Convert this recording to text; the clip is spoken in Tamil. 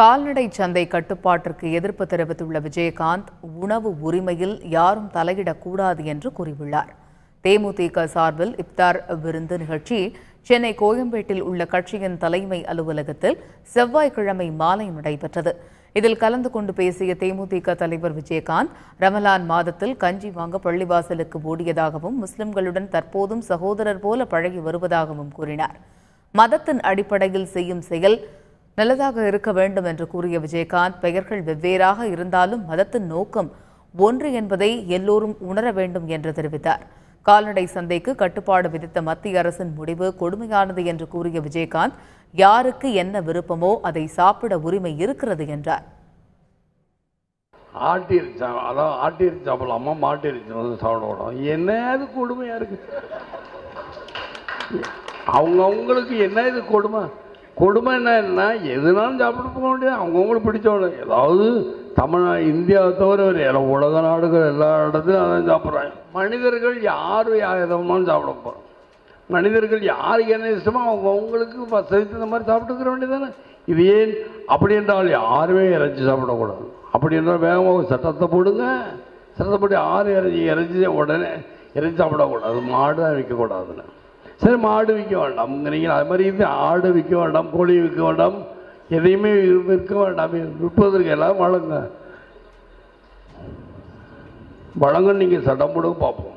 கால்நடை சந்தை கட்டுப்பாட்டிற்கு எதிர்ப்பு தெரிவித்துள்ள விஜயகாந்த் உணவு உரிமையில் யாரும் தலையிடக்கூடாது என்று கூறியுள்ளார். தேமுதிக சார்பில் இப்தார் விருந்து நிகழ்ச்சி சென்னை கோயம்பேட்டில் உள்ள கட்சியின் தலைமை அலுவலகத்தில் செவ்வாய்க்கிழமை மாலை நடைபெற்றது. இதில் கலந்து கொண்டு பேசிய தேமுதிக தலைவர் விஜயகாந்த் ரமலான் மாதத்தில் கஞ்சி வாங்க பள்ளிவாசலுக்கு ஓடியதாகவும் முஸ்லிம்களுடன் தற்போதும் சகோதரர் போல பழகி வருவதாகவும் கூறினார். மதத்தின் அடிப்படையில் செய்யும் செயல் நல்லதாக இருக்க வேண்டும் என்று கூறிய விஜயகாந்த் பெயர்கள் வெவ்வேறாக இருந்தாலும் மதத்தின் நோக்கம் ஒன்று என்பதை எல்லோரும் உணர வேண்டும் என்று தெரிவித்தார். கால்நடை சந்தைக்கு கட்டுப்பாடு விதித்த மத்திய அரசின் முடிவு கொடுமையானது என்று கூறிய விஜயகாந்த் யாருக்கு என்ன விருப்பமோ அதை சாப்பிட உரிமை இருக்கிறது என்றார். அதான் சாப்பிடலாமா வந்து என்ன கொடுமையா இருக்கு? அவங்க அவங்களுக்கு என்ன இது கொடுமை? கொடுமை என்ன என்ன? எதுனாலும் சாப்பிட்டு போக வேண்டியது. அவங்கவுங்களுக்கு பிடிச்சவங்க ஏதாவது தமிழ்நா இந்தியாவை தவிர வேறு எல்லா உலக நாடுகள் எல்லா இடத்துலையும் அதான் சாப்பிட்றாங்க. மனிதர்கள் யார் எதமாலும் சாப்பிட போகிறோம் மனிதர்கள் யாருக்கு என்ன இஷ்டமோ அவங்க அவங்களுக்கு வசதி இந்த மாதிரி சாப்பிட்டுக்கிற வேண்டியதானே இது ஏன்? அப்படி என்றால் யாருமே இறைச்சி சாப்பிடக்கூடாது. அப்படி என்றால் வேகமாக சட்டத்தை போடுங்க. சட்டத்தைப்படி யாரும் இறைச்சி இறைச்சி உடனே இறைச்சி சாப்பிடக்கூடாது. மாடு தான் விற்கக்கூடாதுன்னு. சரி மாடு விற்க வேண்டாம். நீங்கள் அது மாதிரி இது ஆடு விற்க வேண்டாம் கோழி விற்க வேண்டாம் எதையுமே விற்க வேண்டாம். விற்பதற்கு எல்லாம் வழங்க. வழங்க நீங்கள் சட்டம் போடுங்க பார்ப்போம்.